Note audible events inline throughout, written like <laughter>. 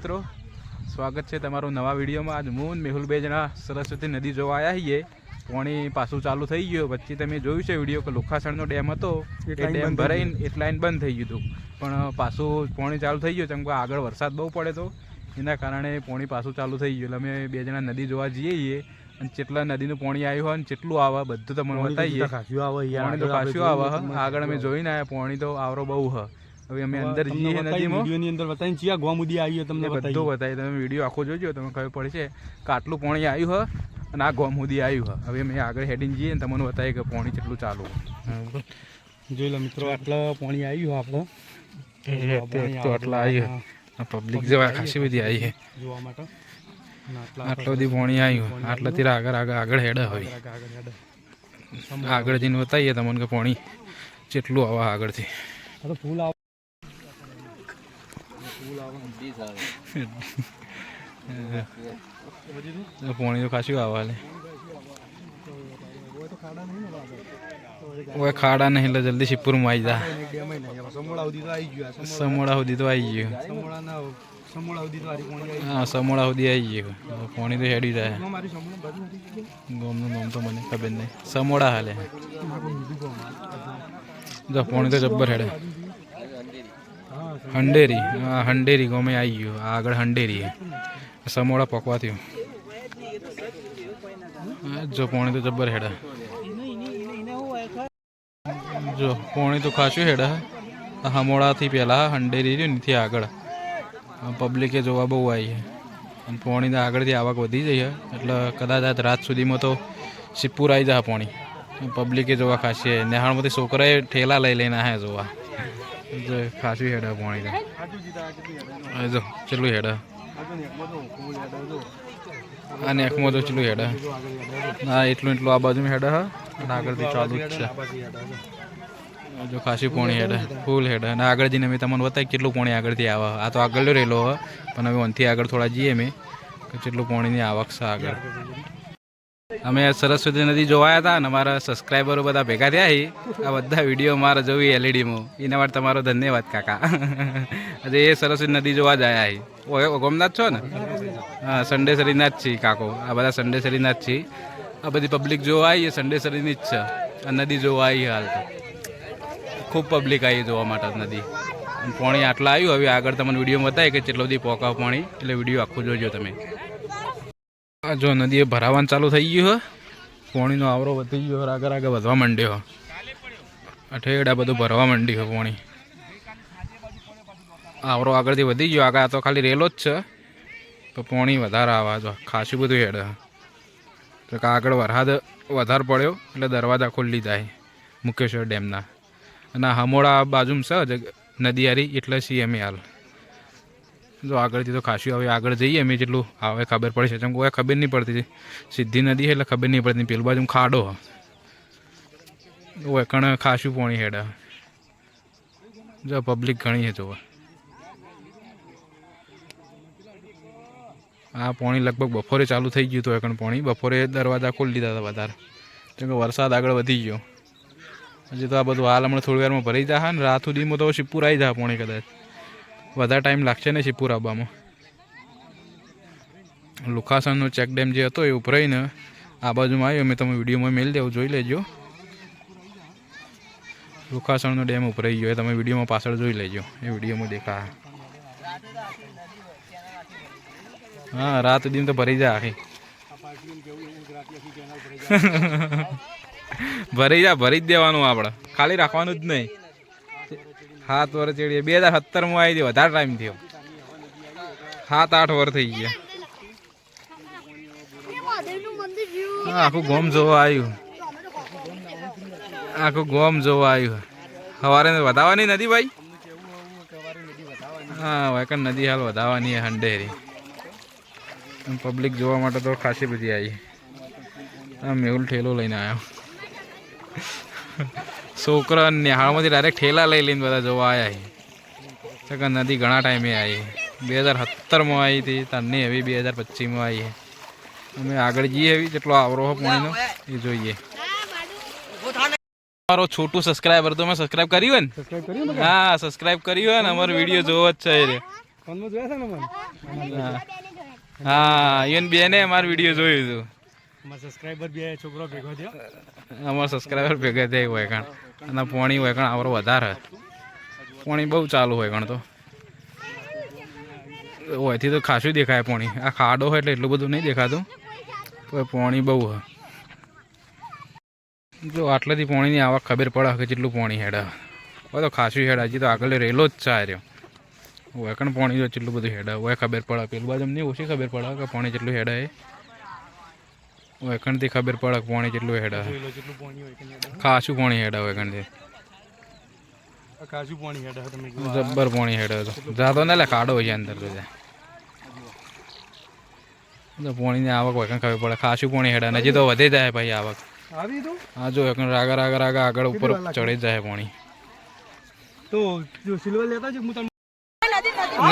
મિત્રો. સ્વાગત છે તમારું નવા વિડીયોમાં. આજ હું જણા સરસ્વતી નદી જોવા આવ્યા છીએ. પાણી પાછું ચાલુ થઈ ગયું. વચ્ચે તમે જોયું છે વીડિયો કે લોખાસણનો ડેમ હતો. એ ડેમ ભરાઈને એક લાઈન બંધ થઈ ગયું હતું. પણ પાછું પાણી ચાલુ થઈ ગયું ચમ કે આગળ વરસાદ બહુ પડે તો. એના કારણે પાણી પાછું ચાલુ થઈ ગયું. એટલે અમે બે જણા નદી જોવા જઈએ છીએ. અને જેટલા નદીનું પાણી આવ્યું હોય ને કેટલું આવે બધું તમને બતાવીએ. પાણી તો પાછું આવે. આગળ અમે જોઈને આવ્યા પાણી તો આવરો બહુ હ. હવે અમે અંદર જઈએ નદીમાં. વિડીયોની અંદર બતાવીને ચિયા ગોમુદી આવી તમને બધું બતાવી તમે વીડિયો આખો જોજો તમે ખબર પડશે. કે આટલું પાણી આવ્યું હ અને આ ગોમ સુધી આવ્યું હ. હવે અમે આગળ હેડીને જઈએ ને તમને બતાવીએ કે પાણી કેટલું ચાલુ જોઈ લો મિત્રો આટલા પાણી આવ્યું આપણે તો આટલા આવ્યું પબ્લિક જેવા ખાસી બધી આવી છે જોવા માટે. આટલા આટલો બધી પાણી આવ્યું આટલાથી આગળ આગળ આગળ હેડે હવે. આગળ જઈને બતાવીએ તમને કે પાણી કેટલું આવે આગળથી. ફૂલ પાણી તો ખાસું આવે. ઓય ખાડા નહીં, એટલે જલ્દી શિપુરમાં આવી જા. સમોળા સમોળા- સમોડા સુધી તો આવી ગયું. હા, સમોડા સુધી આવી ગયું. પોણી તો હેડી સમોળા ગયું. ગોમનું નામ તો મને ખબર નહીં. સમોડા હાલે. જો, પોણી તો જબ્બર હેડે. હંડેરી, હા, હંડેરી ગમે આવી ગયું. આ આગળ હંડેરી સમોડા પકવા થયું. જો, પોણી તો જબ્બર હેડા. જો, પોણી તો ખાસું હેડા. આ હમોડાથી પહેલાં હંડેરી રહ્યું નથી આગળ. પબ્લિકે જોવા બહુ આવી અને પાણી આગળથી આવક વધી જઈ છે એટલે કદાચ રાત સુધીમાં તો સિપ્પુર આવી જાય પોણી. પબ્લિકે જોવા ખાસી નેહાળમાંથી છોકરાએ ઠેલા લઈ લઈને આવ્યા જોવા. ખાસું હેડા પાણી. જો, ચેટલું હેડે ને. આ નેકમાં તો ચેટલું હેડા. હા, એટલું એટલું આ બાજુ હેડા, હા અને આગળથી ચાલુ જ છે જો. ખાસી પોણી હેડે, ફૂલ હેડે અને આગળ જઈને અમે તમને બતાવી કેટલું પોણી આગળથી આવે આ તો આગળ રહેલો, હ પણ હવે ઓનથી આગળ થોડા જઈએ મેં કેટલું પોણીની આવક છે આગળ અમે સરસ્વતી નદી જોવાયા હતા અને અમારા સબસ્ક્રાઈબરો બધા ભેગા થયા આ બધા વીડિયો મારા જોવી એલઈડીમાં એના માટે તમારો ધન્યવાદ, કાકા. આજે એ સરસ્વતી નદી જોવા જ આવ્યા છે ઓય ગોમનાથ છો ને? હા સન્ડે સરીના છીએ કાકો. આ બધા સન્ડે સરીના જ છીએ આ બધી પબ્લિક જોવા આવી સન્ડે સરીની જ છે. આ નદી જોવા આવી હાલ તો. ખૂબ પબ્લિક આવી જોવા માટે નદી. પાણી આટલા આવ્યું હવે આગળ તમને વીડિયો બતાવે કે કેટલો બધી પોકાવ પાણી. એટલે વીડિયો આખું જોજો તમે. જો નદી ભરાવાનું ચાલુ થઈ ગયું હ. પોણીનો આવરો વધી ગયો આગળ આગળ વધવા માંડ્યો અઠેડા બધું ભરવા માંડ્યું છે પોણી. આવરો આગળથી વધી ગયો, આગળ આ તો ખાલી રેલો જ છે. તો પોણી વધારે આવે જો, ખાસું બધું હેડ તો કે આગળ વરસાદ વધારે પડ્યો, એટલે દરવાજા ખોલી જાય, મુકેશ્વર ડેમના. અને હમોડા બાજુમાં છે નદી હારી એટલે સીએમએ હાલ જો આગળથી તો ખાસું હવે આગળ જઈએ, અમે જેટલું આવે ખબર પડે છે. જેમ કોઈ ખબર નહીં પડતી સીધી નદી એટલે ખબર નહીં પડતી. પેલું બાજુ ખાડો હોય કણ ખાસું પોણી હેડા. જો પબ્લિક ઘણી છે જોવા. આ પોણી લગભગ બપોરે ચાલુ થઈ ગયું હતું એકણ પોણી. બપોરે દરવાજા ખોલી દીધા હતા વધારે. કેમ કે વરસાદ આગળ વધી ગયો. હજી તો આ બધું હાલ હમણાં થોડી વારમાં ભરાઈ જાય ને રાત સુધીમાં તો શિવપુર આવી જાય પોણી કદાચ. વધારે ટાઈમ લાગશે ને શિપુર આવવામાં. લુખાસણનો ચેક ડેમ જે હતો એ ઉભરાઈને આ બાજુમાં આવ્યો. મેં તમે વિડીયોમાં મેળ દેવું, જોઈ લેજો. લુખાસણનો ડેમ ઉભરાઈ ગયો. એ તમે વિડીયોમાં પાછળ જોઈ લેજો. એ વિડીયોમાં દેખા હા, રાત દિન તો ભરી જાય આખી. <laughs> ભરી જા, ભરી જ દેવાનું આપણે ખાલી રાખવાનું જ નહીં. સાત વર્ષ ચડી બે હજાર સત્તરમાં આવી ગયો વધારે ટાઈમ થયો. સાત, આઠ વર્ષ થઈ ગયા. આખું ગોમ જોવા આવ્યું. આખું ગોમ જોવા આવ્યું. સવારે વધાવવાની નથી ભાઈ? હા વાયકન નદી હાલ વધાવવાની હંડેરી. પબ્લિક જોવા માટે તો ખાસી બધી આવી. મેહુલ ઠેલો લઈને આવ્યો. છોકરા નિહાળમાંથી ડાયરેક્ટ ઠેલા લઈ લઈને બધા જોવા આવ્યા છે. કે નદી ઘણા ટાઈમે આવી બે હજાર સત્તરમાં આવી હતી તને એવી બે હજાર પચીસમાં આવી છે. અમે આગળ જઈએ એવી જેટલો આવરો હોય પાણીનો એ જોઈએ. મારો છોટું સબસ્ક્રાઇબર તો મેં સબસ્ક્રાઈબ કર્યું હોય ને સબસ્ક્રાઇબ હા સબસ્ક્રાઇબ કર્યું હોય ને અમારો વીડિયો જોવો જ છે હા. ઈવન બેને અમારો વીડિયો જોયું હતું. અમારો સબસ્ક્રાઇબર ભેગો થયો. હોય કણ અને પોણી હોય કણ આવરો વધારે. પોણી બહુ ચાલુ હોય કણ તો. હોયથી તો ખાસું દેખાય પોણી. આ ખાડો હોય એટલે એટલું બધું નહીં દેખાતું. પણ પોણી બહુ હોય. જો આટલેથી પોણીની આવક ખબર પડે કે જેટલું પોણી હેડે. હોય તો ખાસું હેડ. હજી તો આગળ રેલો જ છે રહ્યો હોય કણ પોણી જો જેટલું બધું હેડે. હોય ખબર પડે. પેલું બાજુ નહીં ઓછી ખબર પડે કે પોણી જેટલું હેડે હોય કણથી ખબર પડે પાણી કેટલું હેડે જોઈ પાણી હોય ખાસું પાણી હેડા હોય કણથી કાજુ પાણી હેડે તમે જબ્બર પાણી હેડે તો. જાતો ને લે ખાડો હોય અંદર તો જાય પાણીની આવક હોય ખબર પડે. ખાસું પાણી હેડે નજી તો વધે જાય ભાઈ આવક. આવી તો? આ જો એકણ રાગા રાગા રાગા આગળ ઉપર ચડી જાય પાણી. તો જો સિલ્વર લેતા જ હું તમને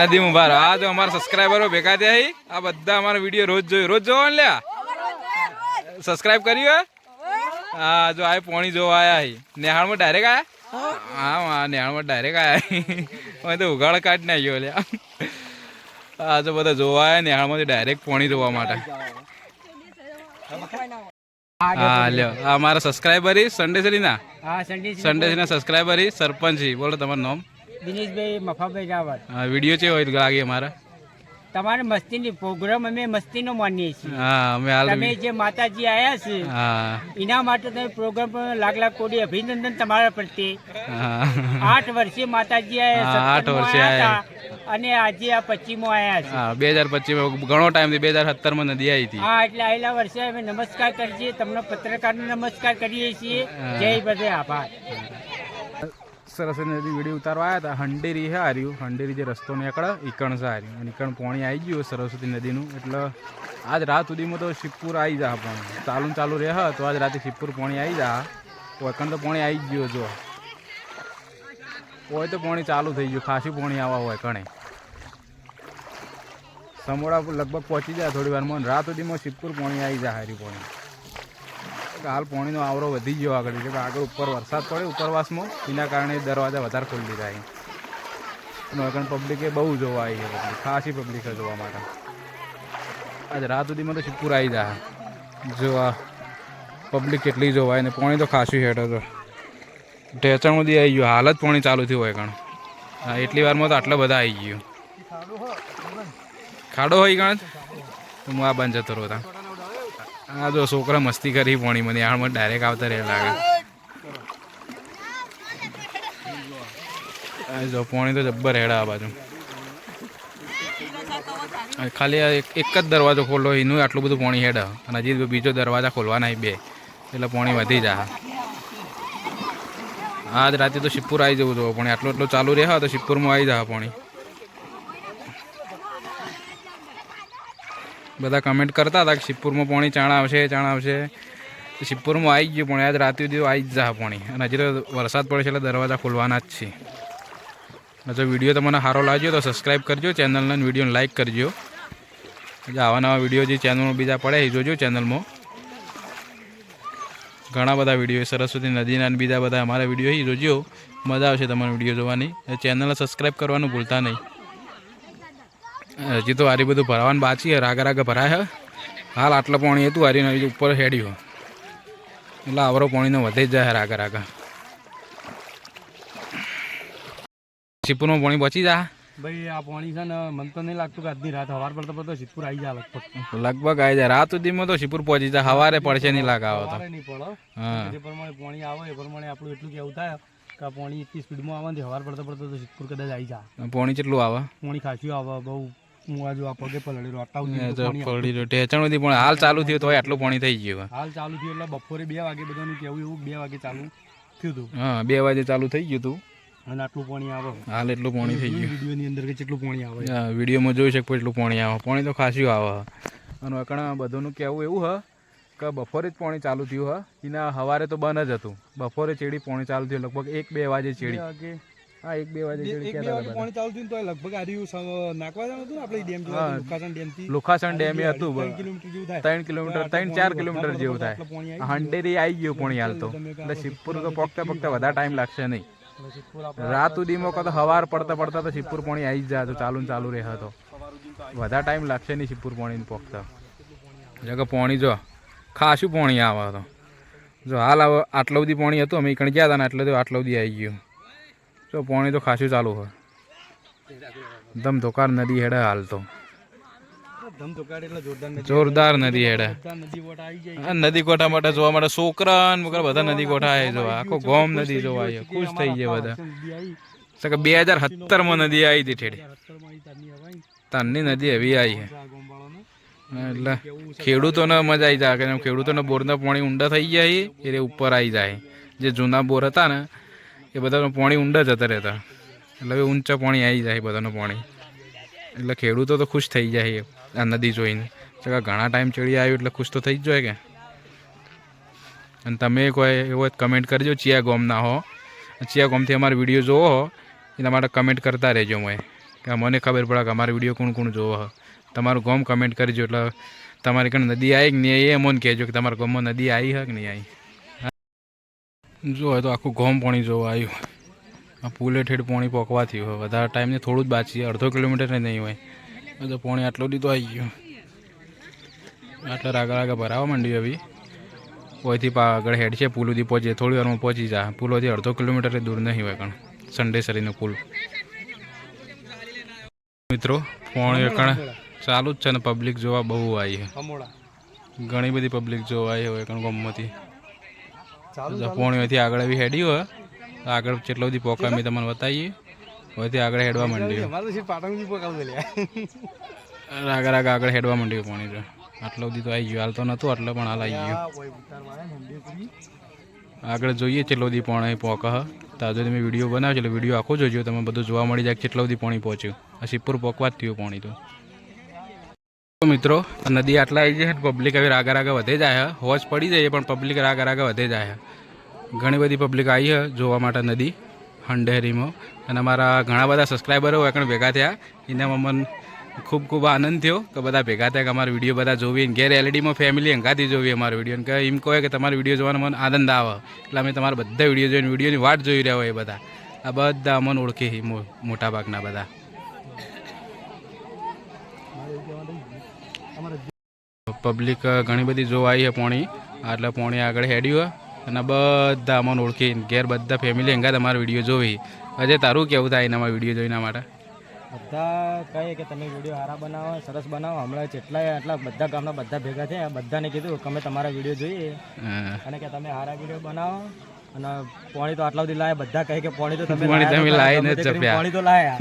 નદી મુબાર આ જો અમારા સબસ્ક્રાઈબરો ભેગા થયા આ બધા અમારા વીડિયો રોજ જોઈ રોજ જોવા લ્યા. સબસ્ક્રાઇબ કર્યું હે? હા જો આ પોણી જોવા આયા હી. નેહાળમાં ડાયરેક્ટ આયા? હા હા નેહાળમાં ડાયરેક્ટ આયા હવે તો ઉઘાડ કાઢ નાખ્યો લ્યા આ જો બધા જોવા આયા નેહાળમાંથી ડાયરેક્ટ પોણી જોવા માટે. હા લ્યો. આ મારા સબસ્ક્રાઇબર હી સંડે સરીના હા સન્ડે સંડે સરીના સબસ્ક્રાઇબર હી સરપંચ બોલો તમારું નામ? દિનેશભાઈ મફાભાઈ રાવત. હા વીડિયો છે હોય લાગે અમારા. તમારે મસ્તીની પ્રોગ્રામ અમે મસ્તીનો માનીએ છીએ. તમે જે માતાજી આયા છે એના માટે તમે પ્રોગ્રામ પર લાખ લાખ કોટી અભિનંદન તમારા પ્રત્યે. આઠ વર્ષે માતાજી આયા આઠ વર્ષે અને આજે આ પચીમો આયા છે. બે હજાર પચીસ ઘણો ટાઈમથી બે હજાર સત્તરમાં નદી આવી હતી. હા એટલે આયેલા વર્ષે અમે નમસ્કાર કરીએ તમને પત્રકારને નમસ્કાર કરીએ છીએ. જય બધે આભાર. સરસ નદી વીડિયો ઉતારવા આવ્યા હતા હંડેરી હે હાર્યું હંડેરી જે રસ્તો નીકળે, ઈકણ છે હાર્યું અને ઈકણ પોણી આવી ગયું સરસ્વતી નદીનું. એટલે આજ રાત સુધીમાં તો શિવપુર આવી જા પણ. ચાલુ ચાલુ રહે તો આજ રાતે શિવપુર પોણી આવી જા. ઓકણ તો પોણી આવી ગયું જો. હોય તો પોણી ચાલુ થઈ ગયું. ખાસી પોણી આવા હોય કણે સમોડા લગભગ પહોંચી જાય થોડી વારમાં. રાત સુધીમાં શિવપુર પોણી આવી જાય હારી પોણી. હાલ પાણીનો આવરો વધી ગયો આગળ એટલે આગળ ઉપર વરસાદ પડે, ઉપરવાસમાં, એના કારણે દરવાજા વધારે ખોલી દીધા અહીં. આગળ પબ્લિકે બહુ જોવા આવી છે પબ્લિક ખાસી પબ્લિક છે જોવા માટે. આજ રાત સુધીમાં તો શિવપુર આવી જાય. જોવા પબ્લિક કેટલી જોવાય ને પાણી તો ખાસું હેઠ હતો ઢેચણ સુધી આવી ગયું, હાલ જ પાણી ચાલુ થયું હોય હા એટલી વારમાં તો આટલા બધા આવી ગયું. ખાડો હોય ગણ તો હું આ બંધ જતો રહ્યો તા. હા, જો છોકરા મસ્તી કરી પોણી મને. આમાં ડાયરેક્ટ આવતા રહે લાગે. આ જો, પોણી તો જબ્બર હેડા આ બાજુ. ખાલી એક જ દરવાજો ખોલો એનું આટલું બધું પોણી હેડ. અને હજી બીજો દરવાજા ખોલવાના બે. એટલે પોણી વધી જાય આજ રાતે તો શિપુર આવી જવું જોઈએ પણ આટલું એટલું ચાલુ રહે તો શિવપુરમાં આવી જાય પોણી. બધા કમેન્ટ કરતા હતા કે શિવપુરમાં પાણી, ચાણ આવશે ચાણ આવશે. શિવપુરમાં આવી ગયું પણ. આજ રાતે સુધી આવી જ જા પાણી. અને હજી વરસાદ પડે છે એટલે દરવાજા ખોલવાના જ છે. જો વીડિયો તમને સારો લાગ્યો તો સબસ્ક્રાઈબ કરજો ચેનલને વિડીયોને લાઇક કરજો. આવા નવા વીડિયો જે ચેનલમાં બીજા પડે એ જોજો ચેનલમાં ઘણા બધા વીડિયો સરસ્વતી નદીના બીજા બધા અમારા વીડિયો એ જોજો. મજા આવશે તમારા વીડિયો જોવાની. ચેનલને સબસ્ક્રાઈબ કરવાનું ભૂલતા નહીં. હજી તો હારી બધું ભરાવાનું બાકી છે. રાગા રાગા ભરાય હાલ આટલા પાણી હતું હારીને હજી ઉપર હેડ્યું. એટલે આવરો પાણીનો વધે જ જાય રાગા રાગા. શિવપુરમાં પાણી બચી જા ભાઈ આ પાણી છે ને મને તો નહીં લાગતું કે આજની રાત હવાર પડતા પડતો સિદ્ધપુર આવી જાય લગભગ. લગભગ આવી જાય. રાત સુધીમાં તો શિવપુર પહોંચી જાય. સવારે પડશે નહીં લાગે આવે તો. નહીં પડે જે પ્રમાણે પાણી આવે એ પ્રમાણે આપણું એટલું કેવું થાય કે પાણી એટલી સ્પીડમાં આવે ને હવાર પડતા પડતા તો સિદ્ધપુર કદાચ આવી જાય. પાણી કેટલું આવે? પાણી ખાસ્યું આવે બહુ હું આ જો આ પગે પાણી આવે. પડી રહ્યું. સુધી પણ હાલ ચાલુ થયું તો આટલું પાણી થઈ ગયું હાલ ચાલુ થયું એટલે બપોરે બે વાગે બધાનું કેવું એવું બે વાગે ચાલુ થયું હતું હા બે વાગે ચાલુ થઈ ગયું હતું અને આટલું પાણી આવે હાલ એટલું પાણી થઈ ગયું. વિડીયોની અંદર કે કેટલું પાણી આવે. હા, વિડીયોમાં જોઈ શકો એટલું પાણી આવે. પાણી તો ખાસ્યું આવે અને અકણા બધાનું કહેવું એવું હ કે બપોરે જ પાણી ચાલુ થયું હ. એના સવારે તો બંધ જ હતું. બપોરે ચેડી પાણી ચાલુ થયું લગભગ એક બે વાગે ચેડી. હા એક બે વાગે એક બે વાગે પાણી ચાલુ થયું તો લગભગ આ રહ્યું નાખવા જવાનું હતું આપણે ડેમ. લુખાસણ ડેમથી લુખાસણ ડેમે હતું ત્રણ કિલોમીટર જેવું થાય. ત્રણ ચાર કિલોમીટર જેવું થાય. આટલું હંડેરી આવી ગયું પાણી હાલ તો. એટલે શિવપુર તો પોકતા પોકતા વધારે ટાઈમ લાગશે નહીં. રાત સુધીમાં કહો તો હવાર પડતા પડતા તો શિવપુર પાણી આવી જ જાય તો ચાલુ ચાલુ રહે તો. વધારે ટાઈમ લાગશે નહીં શિવપુર પાણી પોખતા એટલે કે પાણી જો ખાસું પાણી આવે તો. જો હાલ આટલો બધી પાણી હતું અમે કણ ગયા હતા ને એટલે તો આટલો બધી આવી ગયું. જો પાણી તો ખાસું ચાલુ હોય. ધમધોકાર નદી હેડે હાલ તો. ધમ જોરદાર નદી હેડે. નદી કોઠા માટે જોવા માટે છોકરા બધા નદી કોઠા આવે જોવા. આખો ગોમ નદી જોવા આવે ખુશ થઈ ગયા બધા. બે હજાર સત્તરમાં નદી આવી હતી ઠેડી તારની નદી એવી આવી છે. એટલે ખેડૂતોને મજા આવી જાય કે ખેડૂતોને બોરના પાણી ઊંડા થઈ જાય એ ઉપર આવી જાય. જે જૂના બોર હતા ને એ બધાનું પાણી ઊંડા જતા રહેતા. એટલે હવે ઊંચા પાણી આવી જાય બધાનું પાણી. એટલે ખેડૂતો તો ખુશ થઈ જાય આ નદી જોઈને. કે ઘણા ટાઈમ ચડી આવ્યું એટલે ખુશ તો થઈ જ જાય કે. અને તમે કોઈ એવો કમેન્ટ કરજો ચિયા ગોમના હો. ચિયા ગોમથી અમારો વીડિયો જોવો હો. એના માટે કમેન્ટ કરતા રહેજો મેં કે મને ખબર પડે કે અમારો વીડિયો કોણ કોણ જોવો હો. તમારું ગોમ કમેન્ટ કરજો એટલે તમારી કણ નદી આવી કે નહીં એ મને કહેજો કે તમારા ગામમાં નદી આવી હે કે નહીં આવી. જો તો આખું ગોમ પાણી જોવા આવ્યું. આ પુલે ઠેઠ પાણી પોકવાથી હોય. વધારે ટાઈમને થોડું જ બાકી અડધો કિલોમીટર નહીં હોય. તો પાણી આટલું દીધું આવી ગયું. આટલા રાગા રાગા ભરાવા માંડ્યું હવે ઓયથી પા આગળ હેડ છે પુલ સુધી પહોંચીએ થોડી વારમાં પહોંચી જા. પુલોથી અડધો કિલોમીટર દૂર નહીં હોય કણ સંડેસરીનો પુલ. મિત્રો પોણી કણ ચાલુ જ છે ને પબ્લિક જોવા બહુ આવી છે. ઘણી બધી પબ્લિક જોવા આવી હોય કણ ગમમાંથી. ચાલુ પોણીઓથી આગળ એવી હેડી હોય આગળ જેટલો બધી પોકા મેં તમને બતાવીએ. હોયથી આગળ હેડવા માંડ્યું. પાટણ બી આગળ હેડવા માંડ્યું પોણી તો. આટલો બધી તો આવી ગયો. હાલ તો નહોતું એટલે પણ હાલ આવી ગયું. આગળ જોઈએ કેટલો બધી પાણી પોકા હ. તાજો તમે વીડિયો બનાવ્યો એટલે વીડિયો આખો જોજો. તમે બધું જોવા મળી જાય કેટલો બધી પાણી પહોંચ્યું આ સિપુર પોકવા જ થયું પાણી તો. મિત્રો, નદી આટલા આવી જાય પબ્લિક હવે રાગા રાગા વધે જાય. હોજ પડી જાય પણ પબ્લિક રાગા રાગા વધે જાય ઘણી બધી પબ્લિક આવી છે જોવા માટે નદી, હંડેરીમાં. અને અમારા ઘણા બધા સબસ્ક્રાઈબરો હોય કણ ભેગા થયા. એનામાં મને ખૂબ ખૂબ આનંદ થયો કે બધા ભેગા થયા કે અમારો વીડિયો બધા જોવી ઘેર એલઈડીમાં ફેમિલી હંગાથી જોવી અમારો વીડિયો. કે એમ કહે કે તમારો વીડિયો જોવાનો મને આનંદ આવે. એટલે અમે તમારા બધા વીડિયો જોઈને, વિડીયોની વાટ જોઈ રહ્યા હોય બધા. આ બધા અમને ઓળખે મોટાભાગના મોટા ભાગના બધા મારે એવું કહેવાનું હતું. અમારે પબ્લિક ઘણી બધી જોવા આવી છે પોણી. એટલે પોણી આગળ હેડ્યું અને બધા અમને ઓળખી ઘેર બધા ફેમિલી એંગા તમારો વીડિયો જોવી. અજય તારું કેવું થાય એના વીડિયો જોઈના માટે? બધા કહે કે તમે વીડિયો સારા બનાવો સરસ બનાવો. હમણાં જેટલા આટલા બધા ગામના બધા ભેગા થયા. બધાને કીધું કે અમે તમારા વીડિયો જોઈએ. અને કે તમે સારા વીડિયો બનાવો. અને પોણી તો આટલા સુધી લાયા બધા કહે કે પોણી તો તમે પોણી તમે તો ને તે જપ્યા. પોણી તો લાયા.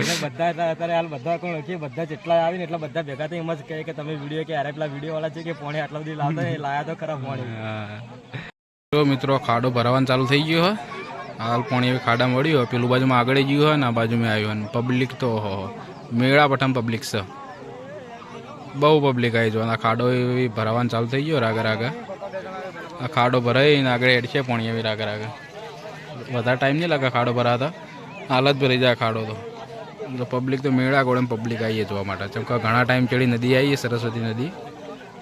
એટલે બધા અત્યારે હાલ બધા કોણ ઓળખીએ બધા જેટલા આવીને એટલા બધા ભેગા થઈ એમ જ કહે કે તમે વીડિયો કે અરે પેલા વીડિયો વાળા છે કે પોણી આટલા સુધી લાવતા એ લાયા તો ખરા પોણી. હા. જો મિત્રો ખાડો ભરાવાનું ચાલુ થઈ ગયો હોય હાલ પોણી હવે ખાડા મળ્યું હોય પેલું બાજુમાં આગળ ગયું હોય ને આ બાજુમાં આવ્યું હોય પબ્લિક તો ઓહો મેળા પઠમ પબ્લિક છે. બહુ પબ્લિક આવી જવાના. ખાડો એવી ભરાવાનું ચાલુ થઈ ગયો રાગા આગળ આ ખાડો ભરાઈને આગળ એડશે પાણી એવી આગળ રાખે વધારે ટાઈમ નહીં લાગે ખાડો ભરાતા. હાલત ભરાઈ જાય ખાડો તો. એટલે પબ્લિક તો મેળા ગોળે પબ્લિક આવીએ જોવા માટે. જેમ કે ઘણા ટાઈમ ચડી નદી આવીએ સરસ્વતી નદી.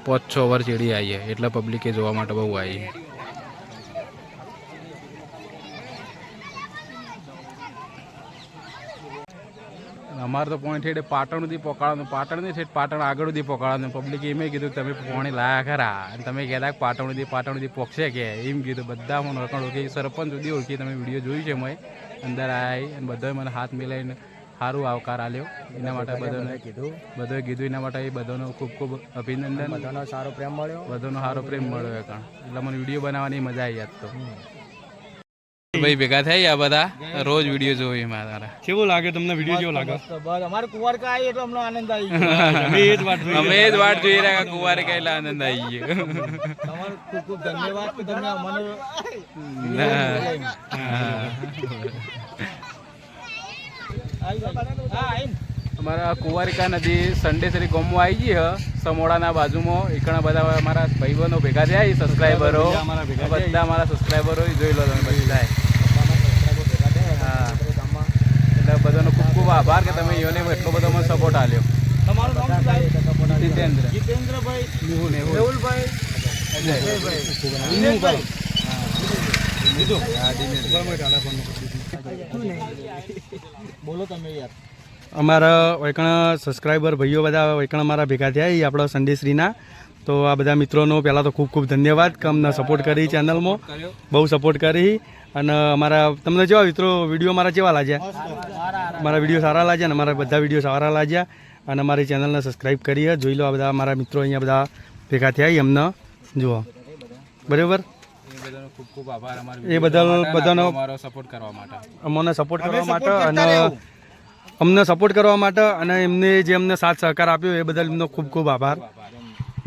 પાંચ છ વર ચડી આવીએ એટલે પબ્લિકે જોવા માટે બહુ આવી અમારે તો પોણી ઠેઠે પાટણ સુધી પહોંચાડવાનું પાટણ નહીં ઠેઠ પાટણ આગળ સુધી પહોંચાડવાનું પબ્લિકે એમ કીધું તમે પોણી લાયા ખરા. અને તમે કહેતા પાટણ સુધી પાટણ સુધી પહોંચશે કે? એમ કીધું. બધા મને ઓળખાણ ઓળખી સરપંચ સુધી ઓળખી. તમે વીડિયો જોયું છે મેં અંદર આવી અને બધાએ મને હાથ મિલાવીને સારું આવકાર આલ્યો એના માટે બધાને કીધું. બધોએ કીધું. એના માટે એ બધાનો ખૂબ ખૂબ અભિનંદન. બધાનો સારો પ્રેમ મળ્યો. બધાનો સારો પ્રેમ મળ્યો કારણ એટલે મને વીડિયો બનાવવાની મજા આવી જતો તો. ભાઈ ભેગા થઈ આ બધા? રોજ વીડિયો જોઈ મારા કેવું લાગે તમને વીડિયો કેવો લાગે? બસ અમારે કુંવર કા આવી એટલે અમને આનંદ આવી ગયો. અમે એ જ વાત જોઈએ. અમે જ વાત જોઈ રહ્યા કે કુવારે કઈલા આનંદ આવી ગયો. તમારો ખૂબ ખૂબ ધન્યવાદ કે તમે અમને. અમારા કુંવારિકા નદી સન્ડે શ્રી ગોમમાં આવી ગઈ હ. સમોડાના બાજુમાં એકણા બધા અમારા ભાઈબંધો ભેગા થયા સબસ્ક્રાઈબરો બધા અમારા ભેગા બધા અમારા સબસ્ક્રાઈબરો જોઈ લો તમે બધા હા એટલે બધાનો ખૂબ આભાર કે તમે યોને એટલો બધો મને સપોર્ટ આપ્યો. તમારું નામ? જીતેન્દ્ર. જીતેન્દ્રભાઈ મેહુલ મેહુલભાઈ ટેલિફોન બોલો તમે યાર. અમારા વૈકણ સબસ્ક્રાઈબર ભાઈઓ બધા વૈકણ અમારા ભેગા થયા. એ આપણા સંદેશ્રીના તો આ બધા મિત્રોનો પહેલાં તો ખૂબ ખૂબ ધન્યવાદ કે અમને સપોર્ટ કરી ચેનલમાં બહુ સપોર્ટ કરી. અને અમારા તમને જેવા મિત્રો વીડિયો મારા કેવા લાગ્યા? મારા વીડિયો સારા લાગ્યા ને મારા બધા વીડિયો સારા લાગ્યા. અને અમારી ચેનલને સબસ્ક્રાઈબ કરી જોઈ લો આ બધા મારા મિત્રો અહીંયા બધા ભેગા થયા એમને અમને. જુઓ. બરાબર? એ બધાનો ખૂબ ખૂબ આભાર એ બદલ બધાનો અમારો સપોર્ટ કરવા માટે અમને સપોર્ટ કરવા માટે અને અમને સપોર્ટ કરવા માટે અને એમને જે અમને સાથ સહકાર આપ્યો એ બદલ એમનો ખૂબ ખૂબ આભાર.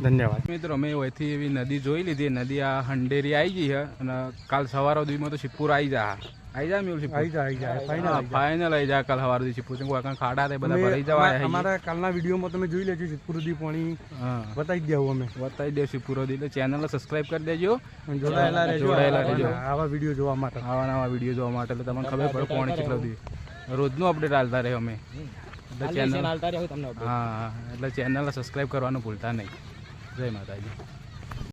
ધન્યવાદ. મિત્રો અમે અહીંથી એવી નદી જોઈ લીધી. નદી આ હંડેરી આવી ગઈ છે અને કાલ સવારો દીમાં તો શિપુર આવી જા. આવી જાય મેં આવી જાય આવી જાય હા, ફાઇનલ આવી જાય કાલ સવાર સુધી શિપુર. કેમ કે ખાડા થાય બધા ભરાઈ જવા આવ્યા અમારા કાલના વિડીયોમાં તમે જોઈ લેજો શિપુર સુધી પાણી. બતાવી દેવું અમે. બતાવી દેવું શિપુર સુધી. એટલે ચેનલ સબસ્ક્રાઇબ કરી દેજો. જોડાયેલા રહેજો. જોડાયેલા રહેજો. આવા- વીડિયો જોવા માટે. આવા નવા વીડિયો જોવા માટે. એટલે તમને ખબર પડે પાણી કેટલો દી રોજનું અપડેટ હાલતા રહે અમે. એટલે ચેનલ હા એટલે ચેનલ સબસ્ક્રાઇબ કરવાનું ભૂલતા નહીં. જય માતાજી.